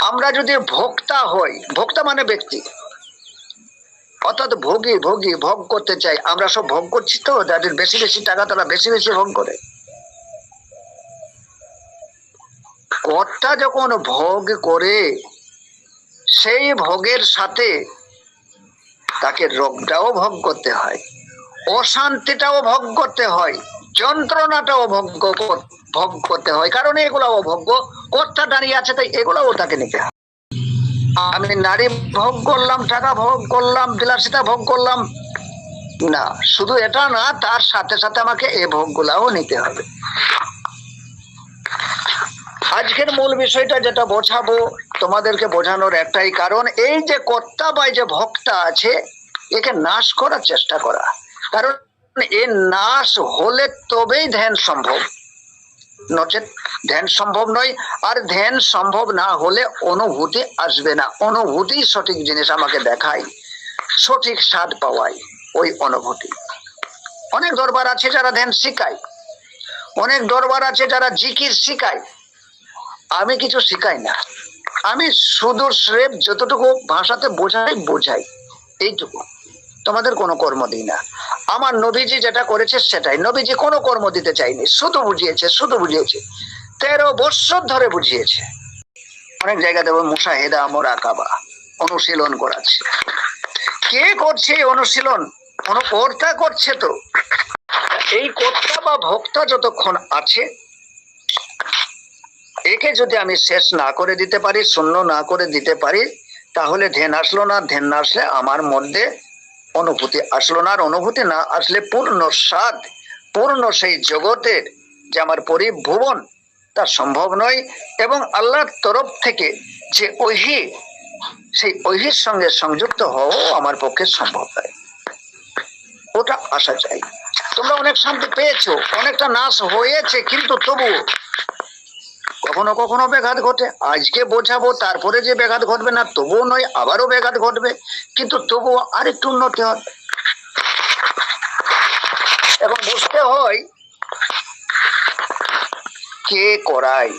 আমরা যদি ভোক্তা হই, ভোক্তা মানে ব্যক্তি। অর্থাৎ ভোগী ভোগী, ভোগ করতে চাই, আমরা সব ভোগ করছি তো যাদের বেশি বেশি টাকা তারা বেশি বেশি ভোগ করে। কর্তা যখন ভোগ করে, সেই ভোগের সাথে তাকে রোগটাও ভোগ করতে হয়, অশান্তিটাও ভোগ করতে হয়, যন্ত্রণাটাও ভোগ কর- ভোগ করতে হয়, কারণ এগুলো অভোগ্য কর্তা দাঁড়িয়ে আছে তাই এগুলোও তাকে নিতে হয়। আমি নারী ভোগ করলাম, টাকা ভোগ করলাম, বিলাসিতা ভোগ করলাম। না, শুধু এটা না, তার সাথে সাথে আমাকে এ ভোগগুলাও নিতে হবে। আজকের মূল বিষয়টা যেটা বোঝাবো, তোমাদেরকে বোঝানোর একটাই কারণ, এই যে কর্তা বা যে ভক্তা আছে, একে নাশ করার চেষ্টা করা। কারণ এ নাশ হলে তবেই ধ্যান সম্ভব। নচেত ধ্যান সম্ভব নয়। আর ধ্যান সম্ভব না হলে অনুভূতি আসবে না। অনুভূতি সঠিক জিনিস আমাকে দেখায়। সঠিক স্বাদ পাওয়াই ওই অনুভূতি। অনেক দরবার আছে যারা ধ্যান শিখায়। অনেক দরবার আছে যারা জিকির শিখায়। আমি কিছু শিখাই না। আমি সুদূর শ্রেপ যতটুকু ভাষাতে বোঝাই বোঝাই। এইটুকু। তোমাদের কোনো কর্ম দিই না। আমার নবীজি যেটা করেছে সেটাই। নবীজি কোনো কর্ম দিতে চাইনি শুধু বুঝিয়েছে শুধু বুঝিয়েছে। তেরো বৎসর ধরে বুঝিয়েছে। অনেক জায়গা দেবো মুসাহেদা মোরাকাবা অনুশীলন করাচ্ছে। কে করছে এই অনুশীলন? কোনো কর্তা করছে তো। এই কর্তা বা ভক্তা যতক্ষণ আছে, একে যদি আমি শেষ না করে দিতে পারি, শূন্য না করে দিতে পারি, তাহলে ধ্যান আসলো না। ধ্যান আসলে আমার মধ্যে অনুভূতি আসলো না, আর অনুভূতি না আসলে পূর্ণ স্বাদ, পূর্ণ সেই জগতের যে আমার পরিভুবন তা সম্ভব নয়। এবং আল্লাহর তরফ থেকে যে ঐহি সেই ঐহির সঙ্গে সংযুক্ত হওয়াও আমার পক্ষে সম্ভব নয়। ওটা আসা চাই। তোমরা অনেক শান্তি পেয়েছ, অনেকটা নাশ হয়েছে, কিন্তু তবুও কখনো কখনো ব্যাঘাত ঘটে। আজকে বোঝাবো, তারপরে যে ব্যাঘাত ঘটবে না, তবুও নয়, আবারও ব্যাঘাত ঘটবে। কিন্তু তবুও আরেকটু উন্নতি হয় এখন বুঝতে হয়, কে করায়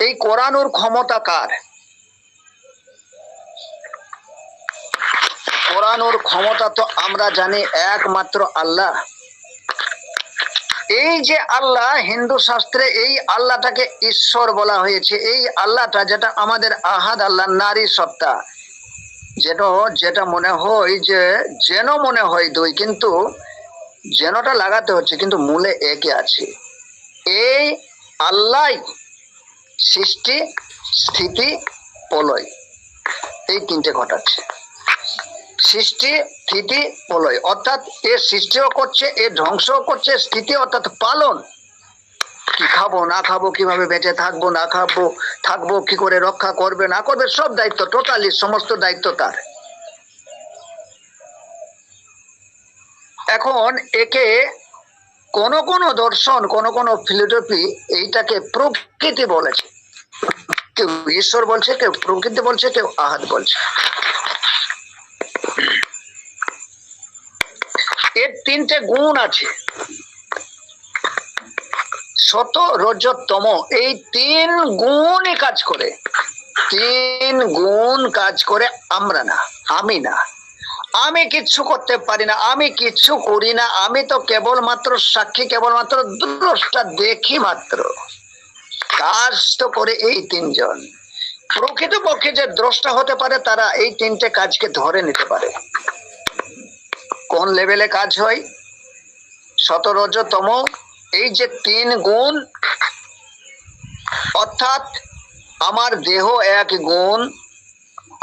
এই করানোর ক্ষমতা কার? করানোর ক্ষমতা তো আমরা জানি একমাত্র আল্লাহ। এই যে আল্লাহ হিন্দু শাস্ত্রে এই আল্লাহটাকে ঈশ্বর বলা হয়েছে, এই আল্লাহটা যেটা আমাদের আহাদ আল্লাহ নারী সত্তা যেন যেটা মনে হয় যে, যেন মনে হয় দুই, কিন্তু যেনটা লাগাতে হচ্ছে, কিন্তু মূলে একে আছে। এই আল্লাহ সৃষ্টি, স্থিতি, প্রলয়, এই তিনটে ঘটাচ্ছে। সৃষ্টি, স্থিতি, প্রলয়। অর্থাৎ এ সৃষ্টিও করছে, এ ধ্বংসও করছে, স্থিতি অর্থাৎ পালন। কি খাব, না খাব, কীভাবে বেঁচে থাকব, না খাব, থাকব, কি করে রক্ষা করবে, না করবে, সব দায়িত্ব টোটালি সমস্ত দায়িত্ব তার। এখন একে কোন কোন দর্শন, কোন কোন ফিলোসফি এইটাকে প্রকৃতি বলেছে। কেউ ঈশ্বর বলছে, কেউ প্রকৃতি বলছে, কেউ আহাত বলছে। এর তিনটে গুণ আছে। শত রজতম, এই তিন গুণই কাজ করে। তিন গুণ কাজ করে আমরা না, আমি না। আমি কিচ্ছু করতে পারি না, আমি কিচ্ছু করি না। আমি তো কেবলমাত্র সাক্ষী, কেবলমাত্র দ্রষ্টা দেখি মাত্র। কাজ তো করে এই তিনজন। প্রকৃতপক্ষে যে দ্রষ্টা হতে পারে, তারা এই তিনটে কাজকে ধরে নিতে পারে। কোন লেভেলে কাজ হয়? শতরজতম এই যে তিন গুণ, অর্থাৎ আমার দেহ এক গুণ,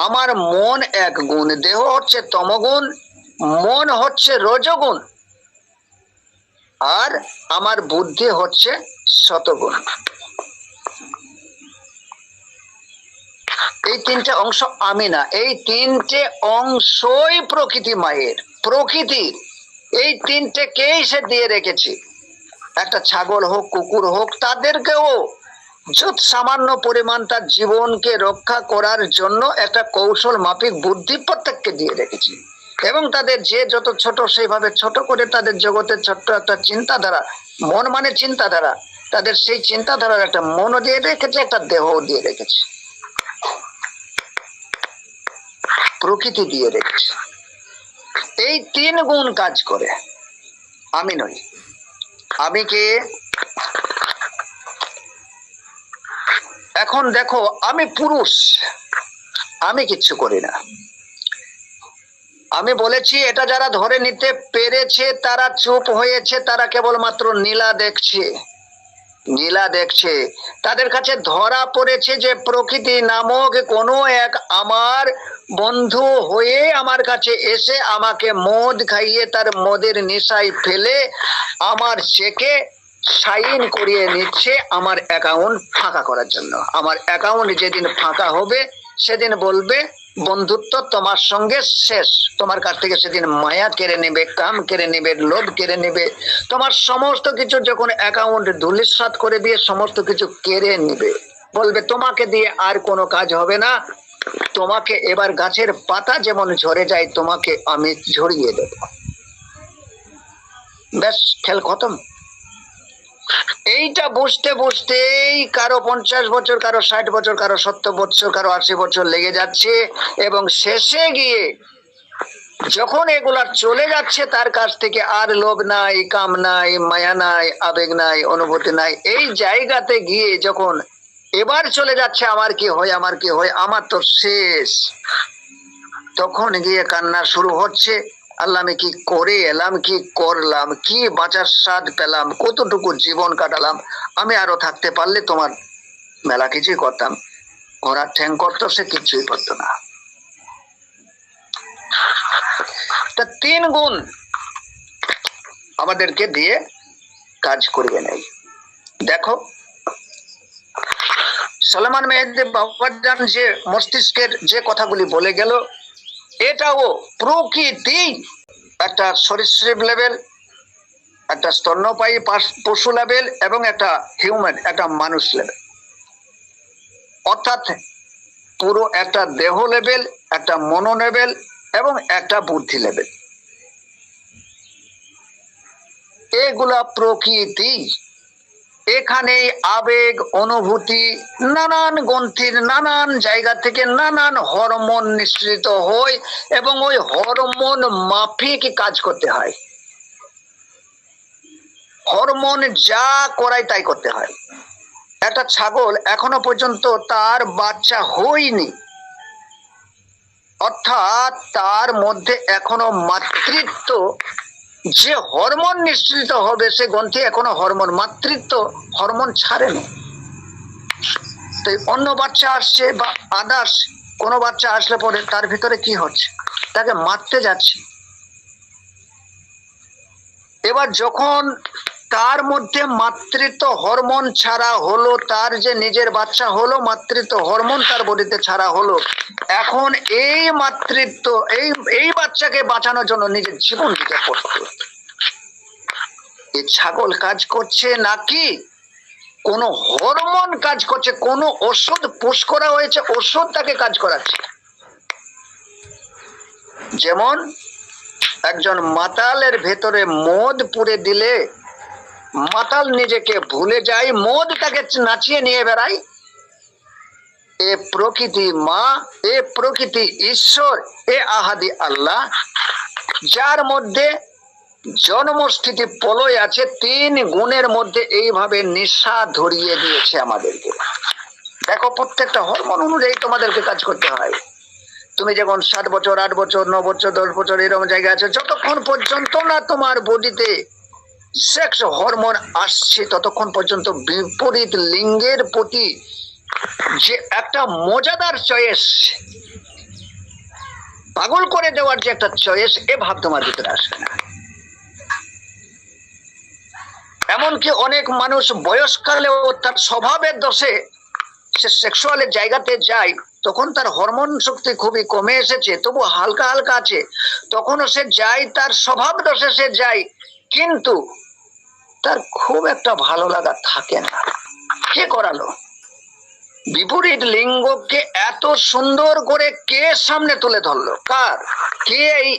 আমার মন এক গুণ, দেহ হচ্ছে তমগুণ মন হচ্ছে রজগুণ আর আমার বুদ্ধি হচ্ছে শতগুণ এই তিনটে অংশ আমি না, এই তিনটে অংশই প্রকৃতি মায়ের। প্রকৃতির এই তিনটেকেই সে দিয়ে রেখেছে? একটা ছাগল হোক, কুকুর হোক, তাদেরকেও যত সামান্য পরিমাণ তার জীবনকে রক্ষা করার জন্য একটা কৌশল মাফিক বুদ্ধি প্রত্যেককে দিয়ে রেখেছে। এবং তাদের যে যত ছোট, সেইভাবে ছোট করে তাদের জগতের ছোট্ট একটা চিন্তাধারা, মন মানে চিন্তাধারা, তাদের সেই চিন্তাধারার একটা মন দিয়ে রেখেছে, একটা দেহ দিয়ে রেখেছে। প্রকৃতি দিয়ে রেখেছে। এই তিন গুণ কাজ করে। আমি নই। আমি কে? এখন দেখো, আমি পুরুষ। আমি কিচ্ছু করি না। আমি বলেছি, এটা যারা ধরে নিতে পেরেছে, তারা চুপ হয়েছে, তারা কেবলমাত্র নীলা দেখছে। নীলা দেখছে। তাদের কাছে ধরা পড়েছে যে প্রকৃতি নামক কোনো এক আমার বন্ধু হয়ে আমার কাছে এসে আমাকে মদ খাইয়ে তার মদের নেশায় ফেলে আমার চেকে সাইন করিয়ে নিচ্ছে আমার অ্যাকাউন্ট ফাঁকা করার জন্য। আমার অ্যাকাউন্ট যেদিন ফাঁকা হবে, সেদিন বলবে, বন্ধুত্ব তোমার সঙ্গে শেষ। তোমার কাছ থেকে সেদিন মায়া কেড়ে নেবে, কাম কেড়ে নেবে, লোভ কেড়ে নেবে। তোমার সমস্ত কিছু যখন অ্যাকাউন্ট ধুলিসাৎ করে দিয়ে সমস্ত কিছু কেড়ে নেবে। বলবে, তোমাকে দিয়ে আর কোনো কাজ হবে না। তোমাকে এবার গাছের পাতা যেমন ঝরে যায়, তোমাকে আমি ঝরিয়ে দেব। ব্যাস, খেল খতম। এইটা বুঝতে বুঝতেই কারও পঞ্চাশ বছর, কারও ষাট বছর, কারও সত্তর বছর, কারও আশি বছর লেগে যাচ্ছে এবং শেষে গিয়ে যখন এগুলা চলে যাচ্ছে, তার কাছ থেকে আর লোভ নাই, কাম নাই, মায়া নাই, আবেগ নাই, অনুভূতি নাই। এই জায়গাতে গিয়ে যখন এবার চলে যাচ্ছে আমার কি হয়, আমার কি হয়, আমার তো শেষ। তখন গিয়ে কান্না শুরু হচ্ছে। আল্লাহ, আমি কি করে এলাম, কি করলাম, কি বাঁচার স্বাদ পেলাম, কতটুকু জীবন কাটালাম, আমি আরও থাকতে পারলে তোমার মেলা কিছুই করতাম। ঘোড়ার ঠ্যাং করতো, সে কিছুই করতো না। তা তিন গুণ আমাদেরকে দিয়ে কাজ করবে নাই। দেখো সলমান মেহেদি বাবাজান যে মস্তিষ্কের যে কথাগুলি বলে গেল, এটাও প্রকৃতি। একটা সরীসৃপ লেভেল একটা স্তন্যপায়ী পশু লেভেল এবং একটা হিউম্যান একটা মানুষ লেভেল অর্থাৎ পুরো একটা দেহ লেভেল একটা মনো লেভেল এবং একটা বুদ্ধি লেভেল এগুলা প্রকৃতি। এখানে আবেগ, অনুভূতি, নানান গ্রন্থির নানান জায়গা থেকে নানান হরমোন নিঃসৃত হয় এবং ওই হরমোন মাফিক কাজ করতে হয়। হরমোন যা করায় তাই করতে হয়। একটা ছাগল এখনও পর্যন্ত তার বাচ্চা হয়নি। অর্থাৎ তার মধ্যে এখনও মাতৃত্ব যে হরমোন নিঃসৃত হবে সে গ্রন্থে এখনও হরমোন মাতৃত্ব, হরমোন ছাড়েনি। তো এই অন্য বাচ্চা আসছে বা আদার্স কোনো বাচ্চা আসলে পরে তার ভিতরে কি হচ্ছে? তাকে মারতে যাচ্ছে। এবার যখন তার মধ্যে মাতৃত্ব হরমোন ছাড়া হলো তার যে নিজের বাচ্চা হলো, মাতৃত্ব হরমোন তার বডিতে ছাড়া হলো। এখন এই মাতৃত্ব, এই এই বাচ্চাকে বাঁচানোর জন্য নিজের জীবন দিতে প্রস্তুত এই ছাগল কাজ করছে নাকি কোন হরমোন কাজ করছে, কোন ওষুধ পুশ করা হয়েছে, ওষুধ তাকে কাজ করাচ্ছে। যেমন একজন মাতালের ভেতরে মদ পুরে দিলে মাতাল নিজেকে ভুলে যায় মদ তাকে নাচিয়ে নিয়ে বেড়ায় এ প্রকৃতি মা, এ প্রকৃতি ঈশ্বর, এ আহাদি আল্লাহ। যার মধ্যে জন্মস্থিতি পলয় আছে, তিন গুণের মধ্যে এইভাবে নেশা ধরিয়ে দিয়েছে আমাদেরকে। দেখো, প্রত্যেকটা হরমোন অনুযায়ী তোমাদেরকে কাজ করতে হয়। তুমি যখন সাত বছর, আট বছর, ন বছর, দশ বছর এরকম জায়গায় আছে, যতক্ষণ পর্যন্ত না তোমার বডিতে সেক্স হরমোন আসছে ততক্ষণ পর্যন্ত বিপরীত লিঙ্গের প্রতি যে একটা মজাদার চয়েস পাগল করে দেওয়ার যে একটা চয়েস এ ভাব তোমার ভিতরে আসবে না। এমনকি অনেক মানুষ বয়সকালেও তার স্বভাবের দোষে সে সেক্সুয়ালের জায়গাতে যায়, তখন তার হরমোন শক্তি খুবই কমে এসেছে, তবু হালকা হালকা আছে। তখনও সে যায়, তার স্বভাব দোষে সে যায়, কিন্তু তার খুব একটা ভালো লাগা থাকে না। কে করালো? বিপরীত লিঙ্গকে এত সুন্দর করে কে সামনে তুলে ধরলো? কার? কে এই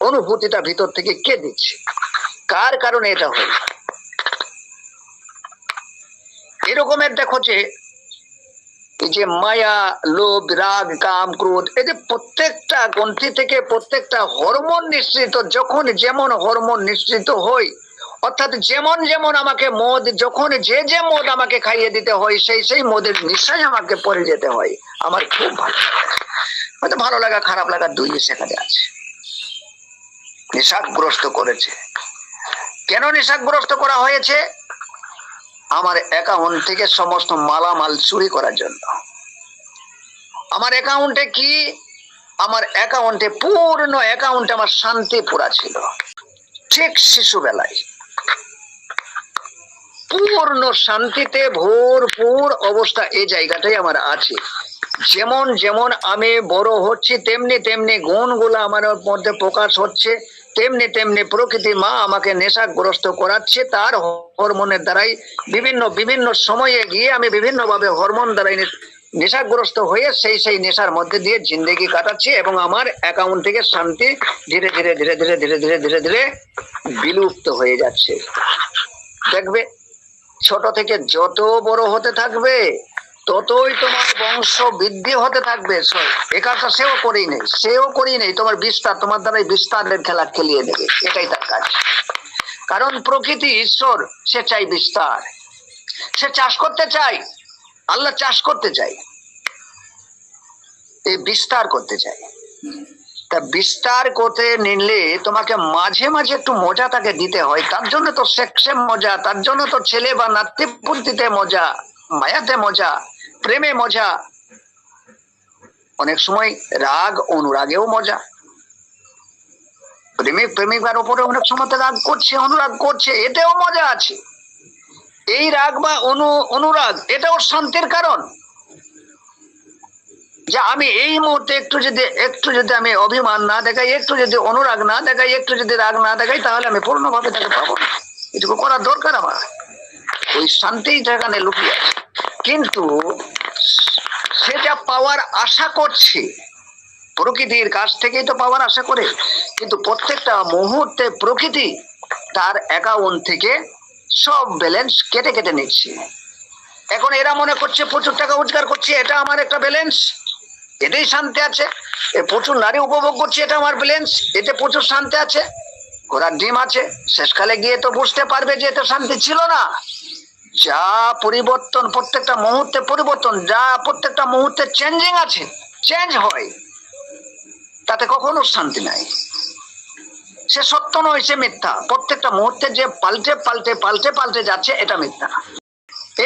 অনুভূতিটা ভিতর থেকে কে দিচ্ছে? কার কারণে এটা হলো? এরকমের দেখো যে যে মায়া, লোভ, রাগ, কাম, ক্রোধ যে প্রত্যেকটা গ্রন্থি থেকে প্রত্যেকটা হরমোন নিঃসৃত, যখন যেমন হরমোন নিঃসৃত হয় অর্থাৎ যেমন যেমন আমাকে মদ, যখন যে যে মদ আমাকে খাইয়ে দিতে হয়, সেই সেই মদের নিশ্চয় আমাকে পরে যেতে হয়। আমার খুব ভালো লাগে। ভালো লাগা, খারাপ লাগা দুই সেখানে আছে। নেশাগ্রস্ত করেছে। কেন নেশাগ্রস্ত করা হয়েছে? আমার অ্যাকাউন্ট থেকে সমস্ত মালামাল চুরি করার জন্য। আমার অ্যাকাউন্টে কি? আমার অ্যাকাউন্টে পূর্ণ অ্যাকাউন্টে আমার শান্তি পুরা ছিল। ঠিক শিশুবেলায়। পূর্ণ শান্তিতে ভরপুর অবস্থা এই জায়গাটাই আমার আছে। যেমন যেমন আমি বড় হচ্ছি, তেমনি তেমনি গুণগুলো আমার মধ্যে প্রকাশ হচ্ছে, তেমনি তেমনি প্রকৃতি মা আমাকে নেশাগ্রস্ত করাচ্ছে, তার হরমোনের দ্বারাই বিভিন্ন বিভিন্ন সময়ে গিয়ে আমি বিভিন্ন ভাবে হরমোন দ্বারাই নেশাগ্রস্ত হয়ে সেই সেই নেশার মধ্যে দিয়ে জিন্দগি কাটাচ্ছি এবং আমার অ্যাকাউন্ট থেকে শান্তি ধীরে ধীরে ধীরে ধীরে ধীরে ধীরে ধীরে ধীরে, বিলুপ্ত হয়ে যাচ্ছে। দেখবে ছোট থেকে যত বড় হতে থাকবে, ততই তোমার বংশ বৃদ্ধি হতে থাকবে। এ কাজটা সেও করেই নেই, সেও করেই নেই। তোমার বিস্তার, তোমার দ্বারাই বিস্তারের খেলা খেলিয়ে দেবে। এটাই তার কাজ। কারণ প্রকৃতি ঈশ্বর, সে চাই বিস্তার। সে চাষ করতে চাই, আল্লাহ চাষ করতে চাই। এই বিস্তার করতে চাই। তা বিস্তার করতে নিলে তোমাকে মাঝে মাঝে একটু মজা তাকে দিতে হয়। তার জন্য তো সেক্সে মজা, তার জন্য তো ছেলে বা নাতিপুতিতে মজা, মায়াতে মজা, প্রেমে মজা। অনেক সময় রাগ, অনুরাগেও মজা। প্রেমিক, প্রেমিকার উপরে অনেক সময় তো রাগ করছে, অনুরাগ করছে, এতেও মজা আছে। এই রাগ বা অনু, অনুরাগ এটাও শান্তির কারণ। যে আমি এই মুহূর্তে একটু যদি একটু যদি আমি অভিমান না দেখাই, একটু যদি অনুরাগ না দেখাই, একটু যদি রাগ না দেখাই, তাহলে আমি পূর্ণভাবে তাকে পাবো না। এটুকু করার দরকার আমার। ওই শান্তি সেখানে লুকিয়ে আছে। কিন্তু সেটা পাওয়ার আশা করছে। প্রকৃতির কাছ থেকেই তো পাওয়ার আশা করে। কিন্তু প্রত্যেকটা মুহূর্তে প্রকৃতি তার অ্যাকাউন্ট থেকে সব ব্যালেন্স কেটে কেটে নিচ্ছে। এখন এরা মনে করছে, প্রচুর টাকা রোজগার করছে, এটা আমার একটা ব্যালেন্স এতেই শান্তি আছে। প্রচুর নারী উপভোগ করছে এটা আমার ব্যালেন্স এতে প্রচুর শান্তি আছে। ঘোড়ার ডিম আছে। শেষকালে গিয়ে তো বুঝতে পারবে যে এতে শান্তি ছিল না। যা পরিবর্তন, প্রত্যেকটা মুহূর্তে পরিবর্তন, যা প্রত্যেকটা মুহূর্তে চেঞ্জিং আছে চেঞ্জ হয়। তাতে কখনো শান্তি নাই। সে সত্য নয়, সে মিথ্যা। প্রত্যেকটা মুহূর্তে যে পাল্টে পাল্টে পাল্টে পাল্টে যাচ্ছে, এটা মিথ্যা।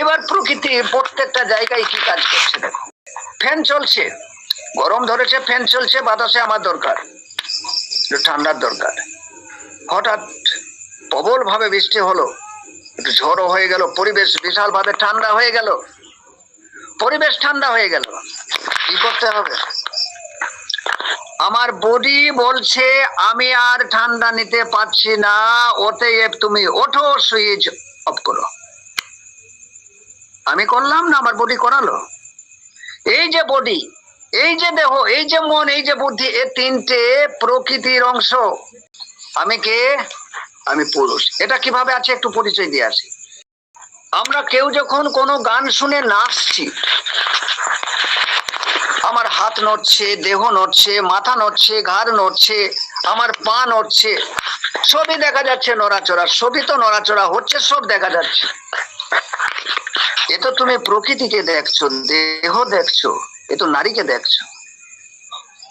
এবার প্রকৃতি প্রত্যেকটা জায়গায় কি কাজ করছে দেখো। ফ্যান চলছে। গরম ধরেছে, ফ্যান চলছে, বাতাসে আমার দরকার। একটু ঠান্ডার দরকার। হঠাৎ প্রবল ভাবে বৃষ্টি হলো। একটু ঝড়ো হয়ে গেল, পরিবেশ বিশাল ভাবে ঠান্ডা হয়ে গেল। পরিবেশ ঠান্ডা হয়ে গেল। কি করতে হবে? আমার বডি বলছে, আমি আর ঠান্ডা নিতে পারছি না, অতএব তুমি ওঠো সুইচ অফ করো। আমি করলাম না, আমার বডি করালো। এই যে বডি এই যে দেহ এই যে মন, এই যে বুদ্ধি, এ তিনটে প্রকৃতির অংশ। আমি কে? আমি পুরুষ। এটা কীভাবে আছে একটু পরিচয় দিয়ে আসি। আমরা কেউ যখন কোনো গান শুনে নাচছি আমার হাত নড়ছে, দেহ নড়ছে, মাথা নড়ছে, ঘাড় নড়ছে, আমার পা নড়ছে, সবই দেখা যাচ্ছে নড়াচড়া, সবই তো নড়াচড়া হচ্ছে, সব দেখা যাচ্ছে। এ তো তুমি প্রকৃতিকে দেখছ, দেহ দেখছ। এ তো নারীকে দেখছ।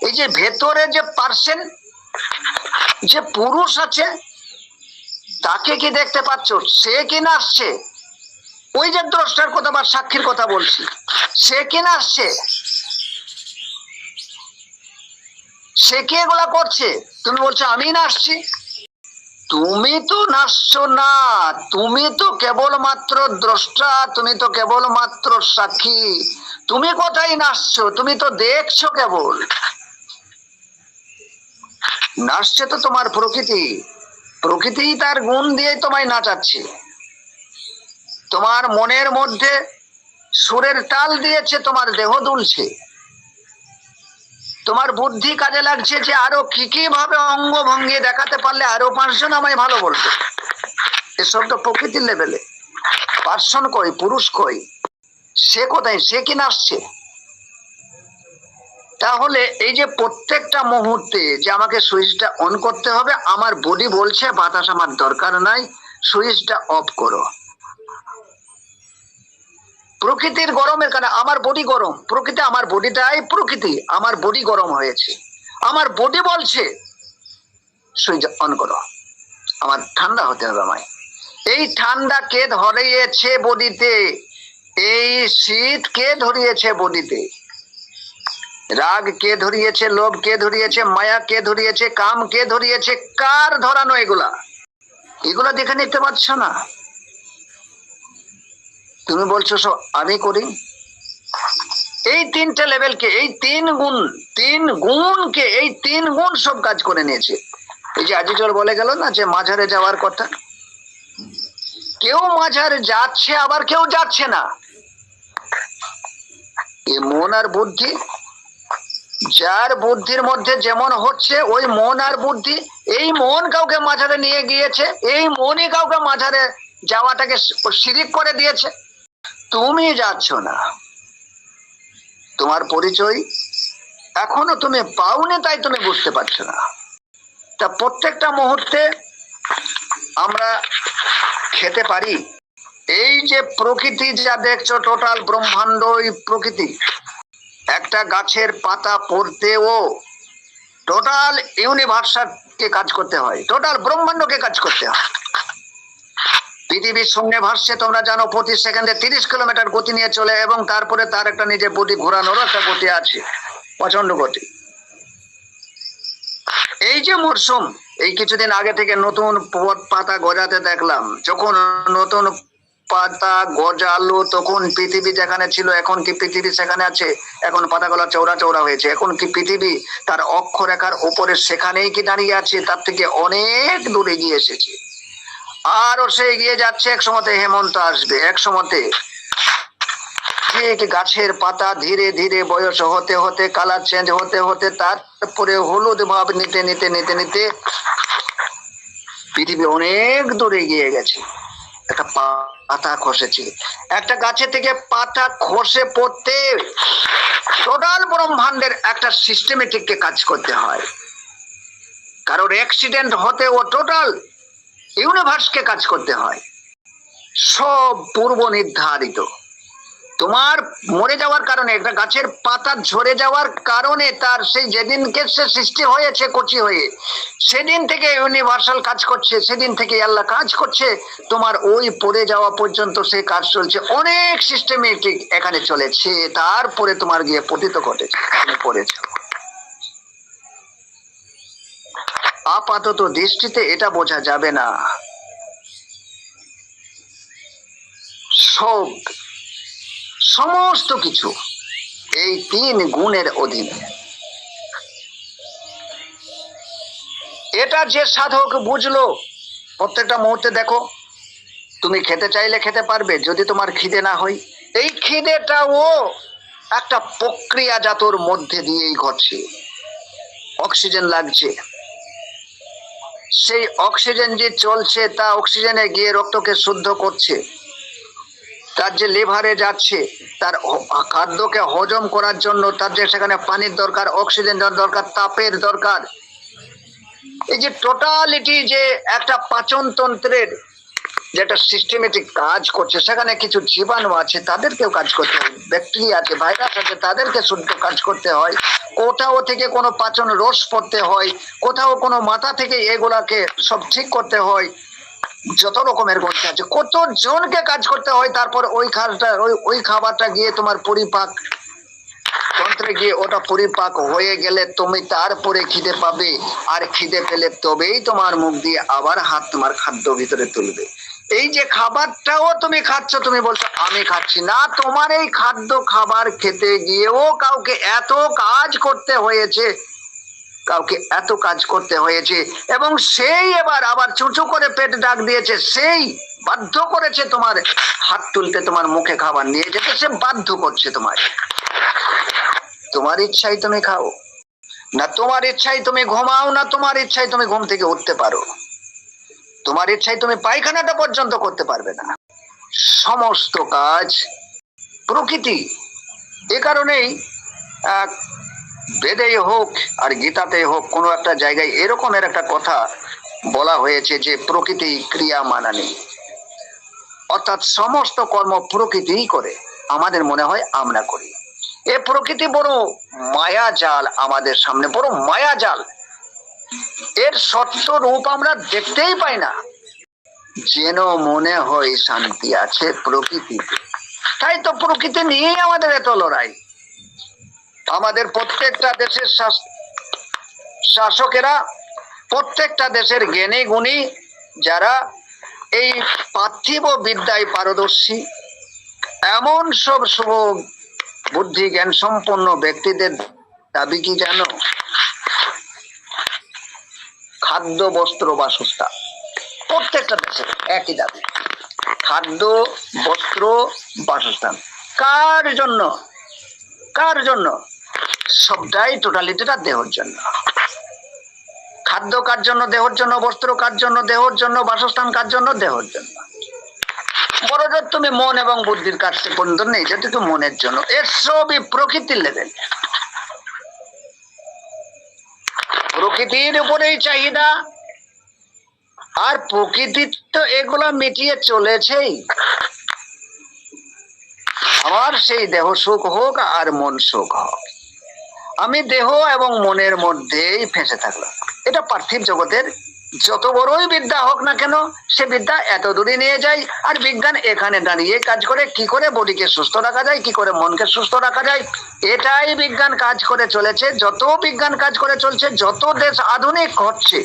এই যে ভেতরে যে পার্সেন যে পুরুষ আছে, তাকে কি দেখতে পাচ্ছ? সে কি আসছে? ওই যে দ্রষ্টার কথা বা সাক্ষীর কথা বলছি। সে কি আসছে? সে কি এগুলা করছে? তুমি বলছো আমি নাচছি তুমি তো নাচছো না, তুমি তো কেবলমাত্র দ্রষ্টা, তুমি তো কেবলমাত্র সাক্ষী। তুমি কোথায় নাচছো তুমি তো দেখছ কেবল। নাচছে তো তোমার প্রকৃতি। প্রকৃতি তার গুণ দিয়ে তোমায় নাচাচ্ছে। তোমার মনের মধ্যে সুরের তাল দিয়েছে, তোমার দেহ দুলছে। তোমার বুদ্ধি কাজে লাগছে যে আরও কি কি ভাবে অঙ্গ ভঙ্গি দেখাতে পারলে আরও পাঁচজন আমায় ভালো বলবে। এসব তো প্রকৃতির লেভেলে। পার্সন কই, পুরুষ কই? সে কোথায়? সে কি নাচছে তাহলে এই যে প্রত্যেকটা মুহূর্তে যে আমাকে সুইচটা অন করতে হবে, আমার বডি বলছে বাতাস আমার দরকার নাই, সুইচটা অফ করো। প্রকৃতির গরমের কারণে আমার বডি গরম। প্রকৃতি আমার বডিটাই প্রকৃতি। আমার বডি গরম হয়েছে। আমার বডি বলছে সুইচ অন করো। আমার ঠান্ডা হতে হবে আমায়। এই ঠান্ডা কে ধরিয়েছে বডিতে? এই শীত কে ধরিয়েছে বডিতে? রাগ কে ধরিয়েছে? লোভ কে ধরিয়েছে? মায়া কে ধরিয়েছে? কাম কে ধরিয়েছে? কার ধরানো এগুলা? এগুলা দেখে নিতে পারছ না? তুমি বলছো সব আমি করি? এই তিনটা লেভেলকে এই তিন গুণ, তিন গুণকে এই তিন গুণ সব কাজ করে নিয়েছে। এই যে আজিজল বলে গেল না যে মাঝারে যাওয়ার কথা? কেউ মাঝারে যাচ্ছে, আবার কেউ যাচ্ছে না। এ মন আর বুদ্ধি, যার বুদ্ধির মধ্যে যেমন হচ্ছে, ওই মন আর বুদ্ধি, এই মন কাউকে মাঝারে নিয়ে গিয়েছে, এই মনই কাউকে মাঝারে যাওয়াটাকে শিরিক করে দিয়েছে। তুমি যাচ্ছ না। তোমার পরিচয় এখনও তুমি পাওনি, তাই তুমি বুঝতে পারছ না। তা প্রত্যেকটা মুহূর্তে আমরা খেতে পারি। এই যে প্রকৃতি যা দেখছ টোটাল ব্রহ্মাণ্ড প্রকৃতি। একটা গাছের পাতা পড়তেও টোটাল ইউনিভার্সকে কাজ করতে হয় টোটাল ব্রহ্মাণ্ডকে কাজ করতে হয়। পৃথিবীর সঙ্গে ভাসছে, তোমরা জানো প্রতি সেকেন্ডে তিরিশ কিলোমিটার গতি নিয়ে চলে এবং তারপরে তার একটা নিজের গতি ঘোরানোর একটা গতি আছে প্রচণ্ড গতি। এই যে মরশুম এই কিছুদিন আগে থেকে নতুন পাতা গজাতে দেখলাম। যখন নতুন পাতা গজালো, তখন পৃথিবী যেখানে ছিল, এখন কি পৃথিবী সেখানে আছে? এখন পাতাগুলো চৌড়া চৌড়া হয়েছে। এখন কি পৃথিবী তার অক্ষরেখার উপরে সেখানেই কি দাঁড়িয়ে আছে? তার থেকে অনেক দূরে গিয়ে এসেছে। আরও সে এগিয়ে যাচ্ছে, এক সময়তে হেমন্ত আসবে, এক সময়তে। ঠিক গাছের পাতা ধীরে ধীরে বয়স হতে হতে, কালার চেঞ্জ হতে হতে, তারপরে হলুদ ভাব নিতে নিতে নিতে নিতে পৃথিবী অনেক দূরে গিয়ে গেছে। একটা পাতা খসেছে। একটা গাছে থেকে পাতা খসে পড়তে টোটাল ব্রহ্মাণ্ডের একটা সিস্টেমেটিক কাজ করতে হয়। কারোর অ্যাক্সিডেন্ট হতে ও টোটাল ইউনিভার্সকে কাজ করতে হয়। সব পূর্ব নির্ধারিত। তোমার মরে যাওয়ার কারণে, একটা গাছের পাতা ঝরে যাওয়ার কারণে তার সেই যেদিনকে সে সৃষ্টি হয়েছে, কচি হয়ে, সেদিন থেকে ইউনিভার্সাল কাজ করছে, সেদিন থেকে আল্লাহ কাজ করছে, তোমার ওই পড়ে যাওয়া পর্যন্ত সে কাজ চলছে। অনেক সিস্টেমেটিক এখানে চলেছে, তারপরে তোমার গিয়ে পতিত ঘটেছে পড়েছ। আপাতত দৃষ্টিতে এটা বোঝা যাবে না। সব, সমস্ত কিছু এই তিন গুণের অধীনে। এটা যে সাধক বুঝলো, প্রত্যেকটা মুহূর্তে দেখো, তুমি খেতে চাইলে খেতে পারবে, যদি তোমার খিদে না হয়। এই খিদেটাও একটা প্রক্রিয়াজাতর মধ্যে দিয়েই ঘটছে। অক্সিজেন লাগছে। সেই অক্সিজেন যে চলছে তা অক্সিজেনে গিয়ে রক্তকে শুদ্ধ করছে। তার যে লিভারে যাচ্ছে, তার খাদ্যকে হজম করার জন্য তার যে সেখানে পানির দরকার, অক্সিজেন দরকার, তাপের দরকার। এই যে টোটালিটি যে একটা পাচন তন্ত্রের যেটা সিস্টেমেটিক কাজ করছে, সেখানে কিছু জীবাণু আছে, তাদেরকেও কাজ করতে হয়। ব্যাকটেরিয়া আছে ভাইরাস আছে, তাদেরকে শুদ্ধ কাজ করতে হয়। কোথাও থেকে কোনো পাচন রস পড়তে হয়, কোথাও কোনো মাথা থেকে এগুলাকে সব ঠিক করতে হয়। যত রকমের গ্রন্থি আছে, কত জনকে কাজ করতে হয়, তারপর ওই খাবারটা ওই ওই খাবারটা গিয়ে তোমার পরিপাক তন্ত্রে গিয়ে ওটা পরিপাক হয়ে গেলে তুমি তারপরে খিদে পাবে। আর খিদে পেলে তবেই তোমার মুখ দিয়ে আবার হাত তোমার খাদ্য ভিতরে তুলবে। এই যে খাবারটাও তুমি খাচ্ছ, তুমি বলছো, আমি খাচ্ছি না। তোমার এই খাদ্য খাবার খেতে গিয়েও কাউকে এত কাজ করতে হয়েছে, কাউকে এত কাজ করতে হয়েছে, এবং সেই এবার আবার চুচু করে পেট ডাক দিয়েছে, সেই বাধ্য করেছে তোমার হাত তুলতে তোমার মুখে খাবার নিয়ে যেতে, সে বাধ্য করছে তোমার তোমার ইচ্ছাই তুমি খাও। না তোমার ইচ্ছাই তুমি ঘুমাও, না তোমার ইচ্ছাই তুমি ঘুম থেকে উঠতে পারো। তোমার ইচ্ছাই তুমি পায়খানাটা পর্যন্ত করতে পারবে না। সমস্ত কাজ প্রকৃতি। এ কারণেই বেদেই হোক আর গীতাতে হোক, কোনো একটা জায়গায় এরকমের একটা কথা বলা হয়েছে যে প্রকৃতি ক্রিয়া মানানি অর্থাৎ সমস্ত কর্ম প্রকৃতিই করে। আমাদের মনে হয় আমরা করি। এ প্রকৃতি বড় মায়া জাল আমাদের সামনে, বড় মায়া জাল এর সত্য রূপ আমরা দেখতেই পাই না। যেন মনে হয় শান্তি আছে প্রকৃতিতে। তাই তো প্রকৃতি নিয়েই আমাদের এত লড়াই। আমাদের প্রত্যেকটা দেশের শাসকেরা, প্রত্যেকটা দেশের জ্ঞানী গুণী, যারা এই পার্থিব বিদ্যায় পারদর্শী, এমন সব শুভ বুদ্ধি জ্ঞান সম্পন্ন ব্যক্তিদের দাবি কি জানো? খাদ্য, বস্ত্র বাসস্থান প্রত্যেকটা দেশে একই দাবি খাদ্য, বস্ত্র বাসস্থান কার জন্য? কার জন্য? সবটাই টোটালিটিটা দেহর জন্য। খাদ্য কার জন্য? দেহর জন্য। বস্ত্র কার জন্য? দেহর জন্য। বাসস্থান কার জন্য? দেহর জন্য। বড় জোর তুমি মন এবং বুদ্ধির কাছে পর্যন্ত নেই যেটুকু মনের জন্য। এর সবই প্রকৃতির লেভেল প্রকৃতির উপরেই চাহিদা। আর প্রকৃতির তো এগুলা মিটিয়ে চলেছেই। আমার সেই দেহ সুখ হোক আর মন সুখ হোক। আমি দেহ এবং মনের মধ্যেই ফেঁসে থাকলাম। এটা পার্থিব জগতের যত বড়ই বিদ্যা হোক না কেন, সে বিদ্যা এত দূরে নিয়ে যায়। আর বিজ্ঞান এখানে দাঁড়িয়ে কাজ করে, কি করে বডিকে সুস্থ রাখা যায়, কি করে মনকে সুস্থ রাখা যায়, এটাই বিজ্ঞান কাজ করে চলেছে। যত বিজ্ঞান কাজ করে চলছে, যত দেশ আধুনিক হচ্ছে,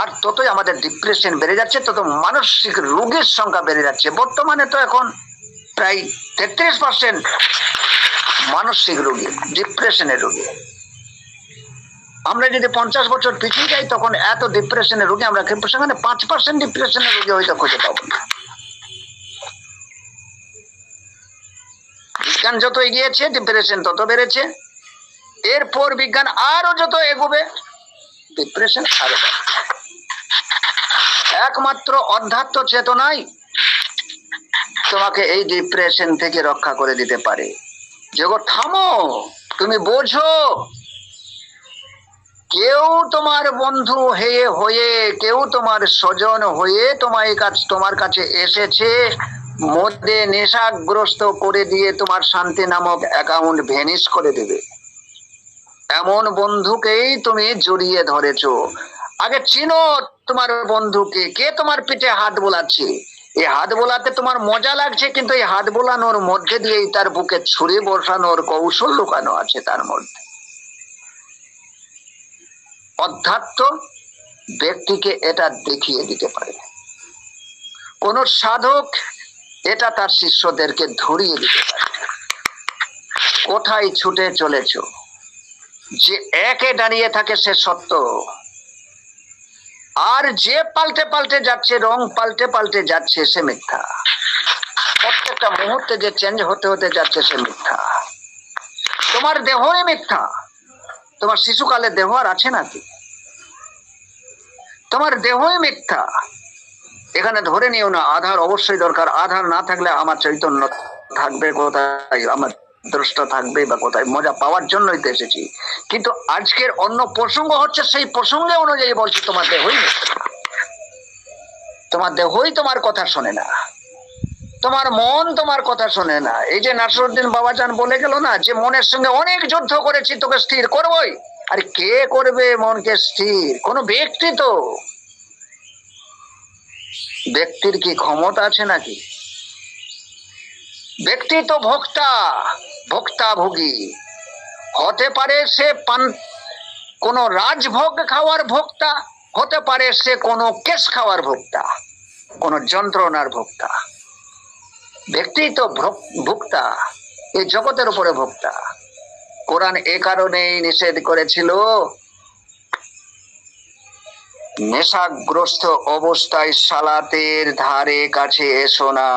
আর ততই আমাদের ডিপ্রেশন বেড়ে যাচ্ছে, তত মানসিক রোগের সংখ্যা বেড়ে যাচ্ছে। বর্তমানে তো এখন প্রায় তেত্রিশ পার্সেন্ট মানসিক রোগী ডিপ্রেশনের রোগী। আমরা যদি পঞ্চাশ বছর পিছিয়ে যাই, তখন এত ডিপ্রেশনের রোগী আমরা সেখানে পাঁচ পার্সেন্ট ডিপ্রেশনের রোগী হয়তো খুঁজে পাবো না। বিজ্ঞান যত এগিয়েছে ডিপ্রেশন তত বেড়েছে। এরপর বিজ্ঞান আরও যত এগোবে ডিপ্রেশন আরও একমাত্র অধ্যাত্ম চেতনাই তোমাকে এই ডিপ্রেশন থেকে রক্ষা করে দিতে পারে। জগৎ, থামো! তুমি বোঝো! কেউ তোমার বন্ধু হয়ে হয়ে, কেউ তোমার স্বজন হয়ে তোমার কাছ তোমার কাছে এসেছে মধ্যে নেশাগ্রস্ত করে দিয়ে তোমার শান্তি নামক অ্যাকাউন্ট ভেনিশ করে দেবে। এমন বন্ধুকেই তুমি জড়িয়ে ধরেছ। আগে চিনো তোমার বন্ধুকে, কে তোমার পিঠে হাত বোলাচ্ছে? এই হাত বোলাতে তোমার মজা লাগছে, কিন্তু এই হাত বোলানোর মধ্যে দিয়েই তার বুকে ছুরি বসানোর কৌশল লুকানো আছে তার মধ্যে। অধ্যাত্ম ব্যক্তিকে এটা দেখিয়ে দিতে পারে। কোন সাধক এটা তার শিষ্যদেরকে ধরিয়ে দিতে পারে। কোথায় ছুটে চলেছ? যে একে দাঁড়িয়ে থাকে সে সত্য। আর যে পাল্টে পাল্টে যাচ্ছে, রং পাল্টে পাল্টে যাচ্ছে, সে মিথ্যা। প্রত্যেকটা মুহূর্তে যে চেঞ্জ হতে হতে যাচ্ছে, সে মিথ্যা। তোমার দেহই মিথ্যা। তোমার শিশুকালে দেহ আর আছে নাকি? তোমার দেহই মিথ্যা। এখানে ধরে নিও না, আধার অবশ্যই দরকার। আধার না থাকলে আমার চৈতন্য থাকবে কোথায়? আমার দ্রষ্টা থাকবে বা কোথায়? মজা পাওয়ার জন্যই তো এসেছি। কিন্তু আজকের অন্য প্রসঙ্গ হচ্ছে, সেই প্রসঙ্গে অনুযায়ী বলছি, তোমার দেহই তোমার দেহই তোমার কথা শোনে না। তোমার মন তোমার কথা শোনে না। এই যে নাসরুদ্দিন বাবাজান বলে গেল না, যে মনের সঙ্গে অনেক যুদ্ধ করেছি, তোকে স্থির করবই। আর কে করবে মনকে স্থির? কোন ব্যক্তি তো। ব্যক্তির কি ক্ষমতা আছে নাকি? ব্যক্তি তো ভোক্তা ভোক্তা ভোগী হতে পারে সে পান, কোন রাজভোগ খাওয়ার ভোক্তা, হতে পারে সে কোনো কেশ খাওয়ার ভোক্তা, কোন যন্ত্রণার ভোক্তা। ব্যক্তি তো ভোক- ভোক্তা এই জগতের উপরে ভোক্তা। কোরআন এ কারণেই নিষেধ করেছিল, নেশাগ্রস্ত অবস্থায় সালাতের ধারে কাছে এসো না।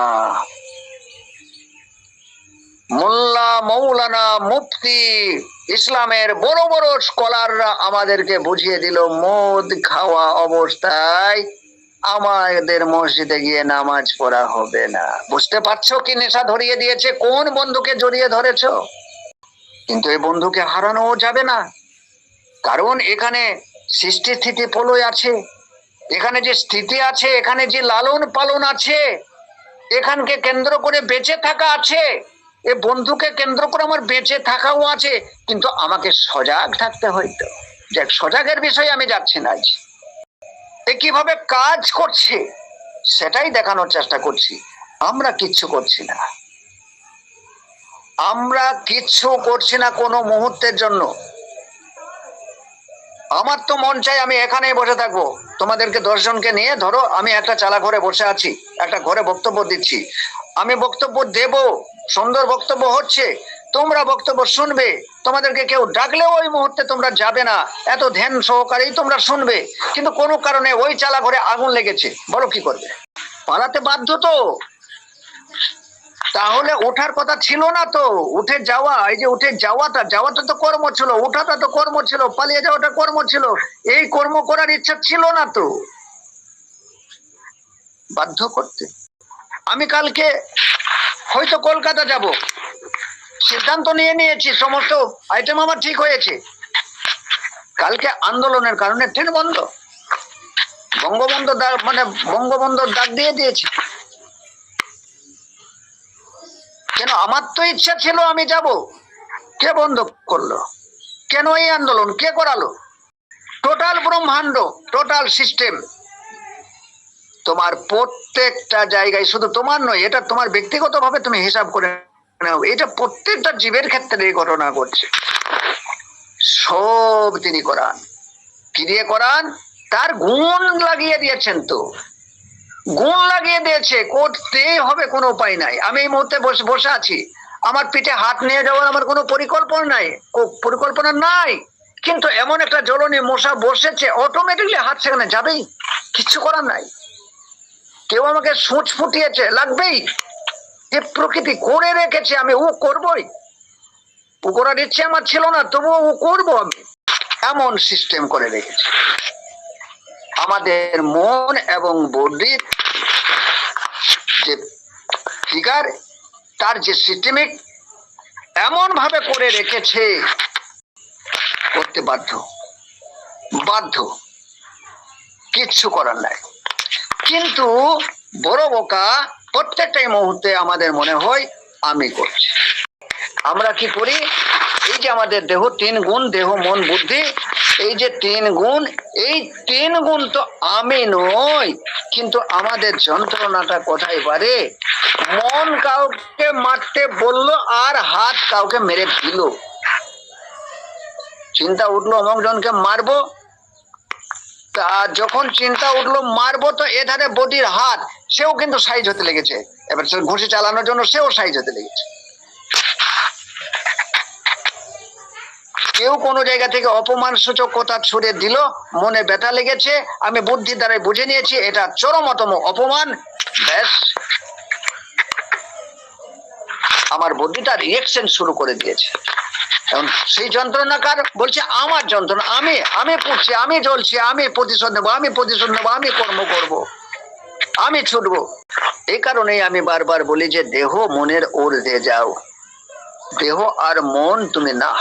মোল্লা মৌলানা মুফতি, ইসলামের বড় বড় স্কলাররা আমাদেরকে বুঝিয়ে দিল, মদ খাওয়া অবস্থায় আমাদের মসজিদে গিয়ে নামাজ পড়া হবে না। বুঝতে পারছ কি নেশা ধরিয়ে দিয়েছে? কোন বন্ধুকে জড়িয়ে ধরেছো? কিন্তু এই বন্ধুকে হারানোও যাবে না। কারণ এখানে সৃষ্টি স্থিতি প্রলয় আছে। এখানে যে স্থিতি আছে, এখানে যে লালন পালন আছে, এখানকে কেন্দ্র করে বেঁচে থাকা আছে। এ বন্ধুকে কেন্দ্র করে আমার বেঁচে থাকাও আছে। কিন্তু আমাকে সজাগ থাকতে হইতো যাক, সজাগের বিষয়ে আমি যাচ্ছি না আজ। কীভাবে কাজ করছে? সেটাই দেখানোর চেষ্টা করছি। আমরা কিচ্ছু করছি না। আমরা কিচ্ছু করছি না কোনো মুহূর্তের জন্য। আমার তো মন চাই আমি এখানেই বসে থাকব। তোমাদেরকে দশজনকে নিয়ে ধরো, আমি একটা চালা ঘরে বসে আছি, একটা ঘরে বক্তব্য দিচ্ছি। আমি বক্তব্য দেব, সুন্দর বক্তব্য হচ্ছে। তোমরা বক্তব্য শুনবে। তোমাদেরকে কেউ ডাকলেও ওই মুহূর্তে তোমরা যাবে না। এত ধ্যান সহকারেই তোমরা শুনবে। কিন্তু কোনো কারণে ওই চালা ঘরে আগুন লেগেছে। বলো কি করবে? পালাতে বাধ্য তো। তাহলে ওঠার কথা ছিল না তো। উঠে যাওয়া, এই যে উঠে যাওয়াটা যাওয়াটা তো কর্ম ছিল। ওঠাটা তো কর্ম ছিল, পালিয়ে যাওয়াটা কর্ম ছিল। এই কর্ম করার ইচ্ছা ছিল না তো। বাধ্য করতে। আমি কালকে হয়তো কলকাতা যাব। সিদ্ধান্ত নিয়ে নিয়েছি, সমস্ত আইটেম আমার ঠিক হয়েছে। কালকে আন্দোলনের কারণে ট্রেন বন্ধ। বঙ্গবন্ধু ডাক- মানে বঙ্গবন্ধুর ডাক দিয়ে দিয়েছে। কেন? আমার তো ইচ্ছা ছিল আমি যাব। কে বন্ধ করল? কেন এই আন্দোলন? কে করালো? টোটাল ব্রহ্মাণ্ড টোটাল সিস্টেম তোমার প্রত্যেকটা জায়গায়, শুধু তোমার নয়, এটা তোমার ব্যক্তিগতভাবে তুমি হিসাব করে এটা প্রত্যেকটা জীবের ক্ষেত্রে এই ঘটনা ঘটছে। সব তিনি করান। কি দিয়ে করান? তার গুণ লাগিয়ে দিয়েছেন তো। গুণ লাগিয়ে দিয়েছে করতেই হবে কোনো উপায় নাই। আমি এই মুহূর্তে বসে আছি। আমার পিঠে হাত নিয়ে যাওয়ার আমার কোনো পরিকল্পনা নাই। পরিকল্পনা নাই। কিন্তু এমন একটা জ্বলনি মশা বসেছে অটোমেটিকলি হাত সেখানে যাবেই। কিচ্ছু করার নাই। কেউ আমাকে সূচ ফুটিয়েছে, লাগবেই। এ প্রকৃতি করে রেখেছে, আমি ও করবই। ও করার ইচ্ছে আমার ছিল না, তবুও ও করব আমি। এমন সিস্টেম করে রেখেছে। আমাদের মন এবং বডির যে ফিগার তার যে সিস্টেমিক এমন ভাবে করে রেখেছে, করতে বাধ্য। বাধ্য। কিচ্ছু করার নাই। কিন্তু বড় বোকা প্রত্যেকটাই মুহূর্তে আমাদের মনে হয় আমি করছি। আমরা কি করি? এই যে আমাদের দেহ, তিন গুণ দেহ, মন, বুদ্ধি, এই যে তিন গুণ, এই তিন গুণ তো আমি নই, কিন্তু আমাদের যন্ত্রণাটা কোথায় পারে মন কাউকে মারতে বলল আর হাত কাউকে মেরে দিল। চিন্তা উঠল অমুক জনকে মারবো তা যখন চিন্তা উঠল, মারবো তো এধারে বডির হাত, সেও কিন্তু সাইজ হতে লেগেছে। এবার ঘুষে চালানোর জন্য সেও সাইজ হতে লেগেছে। কেউ কোনো জায়গা থেকে অপমান সূচক কথা ছুড়ে দিল, মনে ব্যথা লেগেছে, আমি বুদ্ধি দ্বারাই বুঝে নিয়েছি, এটা চরমতম অপমান। ব্যাস। আমার বডিটা রিয়েকশন শুরু করে দিয়েছে। এখন সেই যন্ত্রণাকার বলছে, আমার যন্ত্রণা, আমি আমি পড়ছি আমি জ্বলছি, আমি প্রতিশোধ নেব, আমি প্রতিশোধ নেব, আমি কর্ম করব, আমি ছুটবো। এই কারণেই আমি বারবার বলি যে, দেহ মনের ওর দিয়ে যাও। দেহ আর মন তুমি না।